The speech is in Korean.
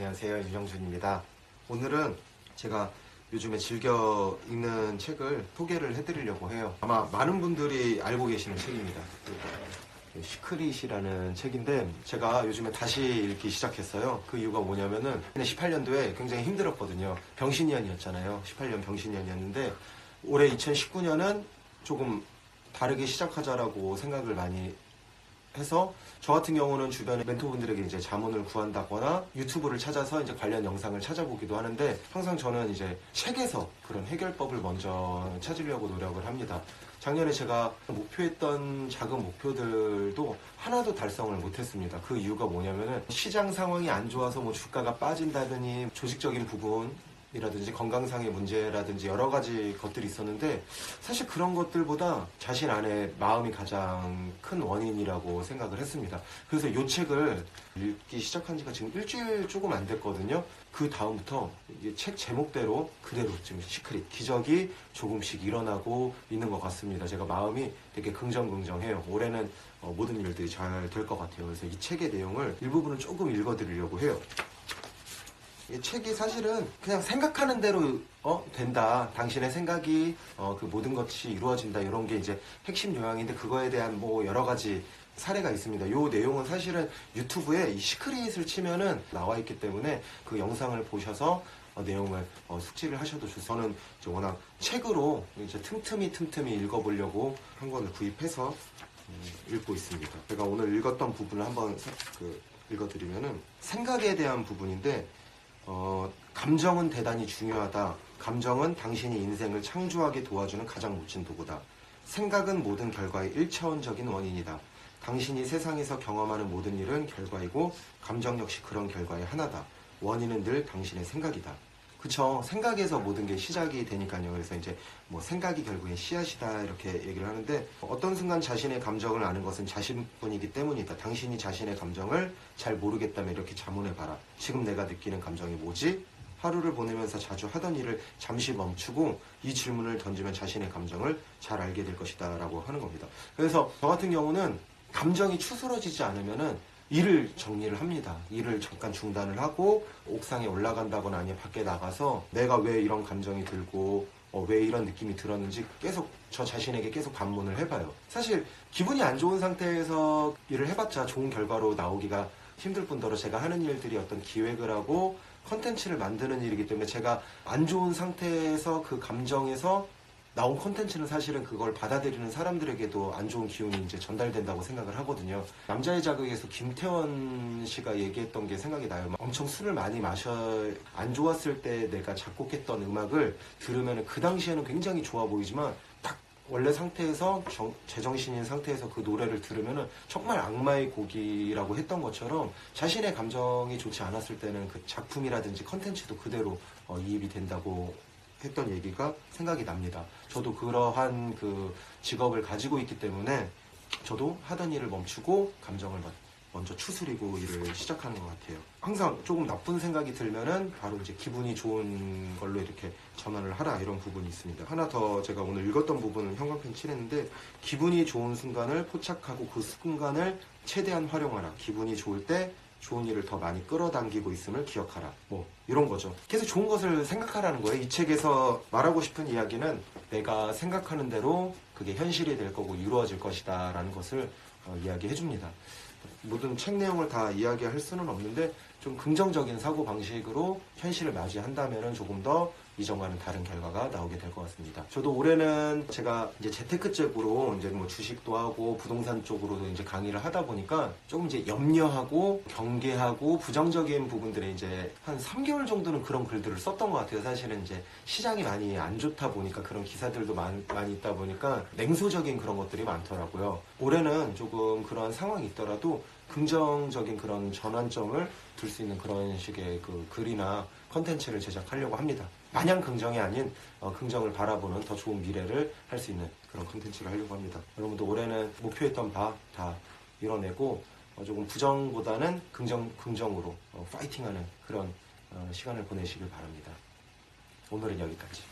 안녕하세요. 윤영준입니다. 오늘은 제가 요즘에 즐겨 읽는 책을 소개를 해드리려고 해요. 아마 많은 분들이 알고 계시는 책입니다. 그 시크릿이라는 책인데 제가 요즘에 다시 읽기 시작했어요. 그 이유가 뭐냐면은 18년도에 굉장히 힘들었거든요. 병신년이었잖아요. 18년 병신년이었는데 올해 2019년은 조금 다르게 시작하자라고 생각을 많이 해서 저 같은 경우는 주변에 멘토분들에게 이제 자문을 구한다거나 유튜브를 찾아서 이제 관련 영상을 찾아보기도 하는데 항상 저는 이제 책에서 그런 해결법을 먼저 찾으려고 노력을 합니다. 작년에 제가 목표했던 작은 목표들도 하나도 달성을 못했습니다. 그 이유가 뭐냐면은 시장 상황이 안 좋아서 뭐 주가가 빠진다더니 조직적인 부분 이라든지 건강상의 문제라든지 여러 가지 것들이 있었는데 사실 그런 것들보다 자신 안에 마음이 가장 큰 원인이라고 생각을 했습니다. 그래서 이 책을 읽기 시작한 지가 지금 일주일 조금 안 됐거든요. 그 다음부터 책 제목대로 그대로 지금 시크릿 기적이 조금씩 일어나고 있는 것 같습니다. 제가 마음이 되게 긍정긍정해요. 올해는 어, 모든 일들이 잘 될 것 같아요. 그래서 이 책의 내용을 일부분을 조금 읽어드리려고 해요. 이 책이 사실은 그냥 생각하는 대로 어 된다. 당신의 생각이 어, 그 모든 것이 이루어진다. 이런 게 이제 핵심 요약인데 그거에 대한 뭐 여러 가지 사례가 있습니다. 이 내용은 사실은 유튜브에 이 시크릿을 치면은 나와 있기 때문에 그 영상을 보셔서 어, 내용을 어, 숙지를 하셔도 좋습니다. 저는 이제 워낙 책으로 이제 틈틈이 틈틈이 읽어보려고 한 권을 구입해서 음, 읽고 있습니다. 제가 오늘 읽었던 부분을 한번 사- 그 읽어드리면은 생각에 대한 부분인데 어, 감정은 대단히 중요하다. 감정은 당신이 인생을 창조하게 도와주는 가장 멋진 도구다. 생각은 모든 결과의 1차원적인 원인이다. 당신이 세상에서 경험하는 모든 일은 결과이고 감정 역시 그런 결과의 하나다. 원인은 늘 당신의 생각이다. 그쵸. 생각에서 모든 게 시작이 되니까요. 그래서 이제 뭐 생각이 결국엔 씨앗이다 이렇게 얘기를 하는데 어떤 순간 자신의 감정을 아는 것은 자신뿐이기 때문이다. 당신이 자신의 감정을 잘 모르겠다면 이렇게 자문해봐라. 지금 내가 느끼는 감정이 뭐지? 하루를 보내면서 자주 하던 일을 잠시 멈추고 이 질문을 던지면 자신의 감정을 잘 알게 될 것이다 라고 하는 겁니다. 그래서 저 같은 경우는 감정이 추스러지지 않으면은 일을 정리를 합니다. 일을 잠깐 중단을 하고 옥상에 올라간다거나 아니면 밖에 나가서 내가 왜 이런 감정이 들고 어, 왜 이런 느낌이 들었는지 계속 저 자신에게 계속 반문을 해봐요. 사실 기분이 안 좋은 상태에서 일을 해봤자 좋은 결과로 나오기가 힘들 뿐더러 제가 하는 일들이 어떤 기획을 하고 컨텐츠를 만드는 일이기 때문에 제가 안 좋은 상태에서 그 감정에서 나온 콘텐츠는 사실은 그걸 받아들이는 사람들에게도 안 좋은 기운이 이제 전달된다고 생각을 하거든요. 남자의 자극에서 김태원 씨가 얘기했던 게 생각이 나요. 막 엄청 술을 많이 마셔 안 좋았을 때 내가 작곡했던 음악을 들으면 그 당시에는 굉장히 좋아 보이지만 딱 원래 상태에서 정- 제정신인 상태에서 그 노래를 들으면은 정말 악마의 곡이라고 했던 것처럼 자신의 감정이 좋지 않았을 때는 그 작품이라든지 컨텐츠도 그대로 어, 이입이 된다고 했던 얘기가 생각이 납니다. 저도 그러한 그 직업을 가지고 있기 때문에 저도 하던 일을 멈추고 감정을 먼- 먼저 추스리고 일을 시작하는 것 같아요. 항상 조금 나쁜 생각이 들면은 바로 이제 기분이 좋은 걸로 이렇게 전환을 하라 이런 부분이 있습니다. 하나 더 제가 오늘 읽었던 부분은 형광펜 칠했는데 기분이 좋은 순간을 포착하고 그 순간을 최대한 활용하라. 기분이 좋을 때 좋은 일을 더 많이 끌어당기고 있음을 기억하라. 뭐 이런 거죠. 계속 좋은 것을 생각하라는 거예요. 이 책에서 말하고 싶은 이야기는 내가 생각하는 대로 그게 현실이 될 거고 이루어질 것이다라는 것을 어, 이야기해 줍니다. 모든 책 내용을 다 이야기할 수는 없는데 좀 긍정적인 사고 방식으로 현실을 맞이한다면 조금 더 이전과는 다른 결과가 나오게 될 것 같습니다. 저도 올해는 제가 이제 재테크 쪽으로 이제 뭐 주식도 하고 부동산 쪽으로도 이제 강의를 하다 보니까 조금 이제 염려하고 경계하고 부정적인 부분들에 이제 한 3개월 정도는 그런 글들을 썼던 것 같아요. 사실은 이제 시장이 많이 안 좋다 보니까 그런 기사들도 많, 많이 있다 보니까 냉소적인 그런 것들이 많더라고요. 올해는 조금 그런 상황이 있더라도 긍정적인 그런 전환점을 둘 수 있는 그런 식의 그 글이나 컨텐츠를 제작하려고 합니다. 마냥 긍정이 아닌 어, 긍정을 바라보는 더 좋은 미래를 할 수 있는 그런 컨텐츠를 하려고 합니다. 여러분도 올해는 목표했던 바 다 이뤄내고 어, 조금 부정보다는 긍정 긍정으로 어, 파이팅하는 그런 어, 시간을 보내시길 바랍니다. 오늘은 여기까지.